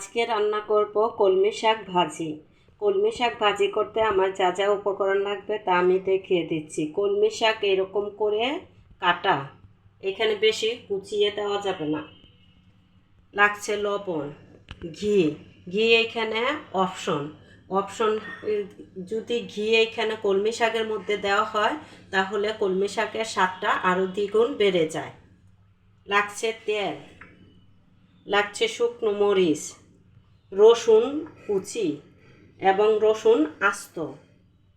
আজকে রান্না করব কলমি শাক ভাজি। কলমি শাক ভাজি করতে আমার যা যা উপকরণ লাগবে তা আমি দেখিয়ে দিচ্ছি। কলমি শাক এরকম করে কাটা। এখানে বেশি কুচিয়ে দেওয়া যাবে না। লাগছে লবণ, ঘি। ঘি এইখানে অপশন। অপশন, যদি ঘি এইখানে কলমি শাকের মধ্যে দেওয়া হয়, তাহলে কলমি শাকের স্বাদটা আরও দ্বিগুণ বেড়ে যায়। লাগছে তেল। লাগছে শুকনো মরিচ। রসুন কুচি এবং রসুন আস্ত।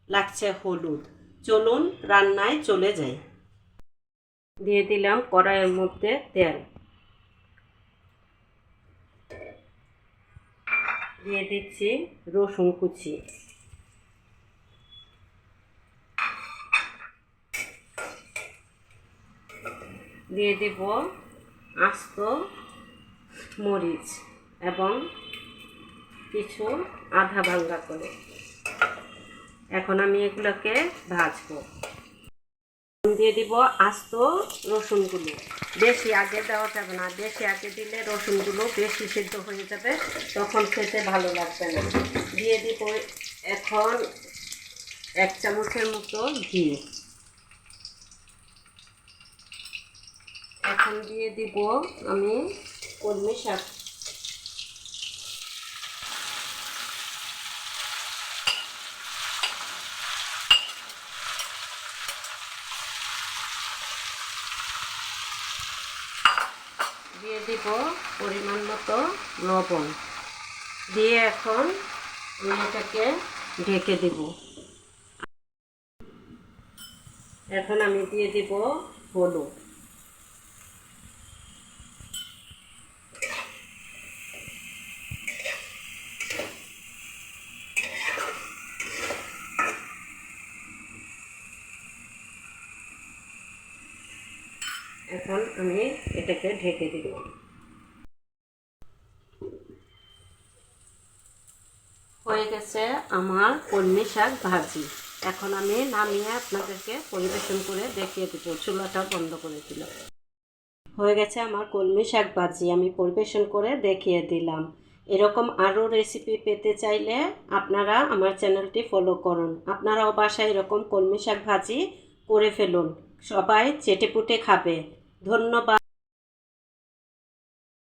লাগছে হলুদ। চলুন রান্নায় চলে যাই। দিয়ে দিলাম কড়াইয়ের মধ্যে তেল। দিয়ে দিচ্ছি রসুন কুচি। দিয়ে দেব আস্ত মরিচ এবং কিছু আধা ভাঙ্গা করে। এখন আমি এগুলোকে ভাজবো। দিয়ে দিব আস্ত রসুনগুলো। বেশি আগে দেওয়া যাবে না। বেশি আগে দিলে রসুনগুলো বেশি সিদ্ধ হয়ে যাবে, তখন খেতে ভালো লাগবে না। দিয়ে দিব এখন এক চামচের মতো ঘি। এখন দিয়ে দিব আমি কলমি শাক। দিয়ে দিব পরিমাণ মতো লবণ। দিয়ে এখন আমি এটাকে ঢেকে দিব। এখন আমি দিয়ে দিব হলুদ। এখন আমি এটাকে ঢেকে দিব। হয়ে গেছে আমার কলমি শাক ভাজি। এখন আমি নামিয়ে আপনাদেরকে পরিবেশন করে দেখিয়ে দেবো। চুলাটা বন্ধ করে দিল। হয়ে গেছে আমার কলমি শাক ভাজি। আমি পরিবেশন করে দেখিয়ে দিলাম। এরকম আরও রেসিপি পেতে চাইলে আপনারা আমার চ্যানেলটি ফলো করুন। আপনারাও বাসায় এরকম কলমি শাক ভাজি করে ফেলুন। সবাই চেটেপুটে খাবে। ধন্যবাদ।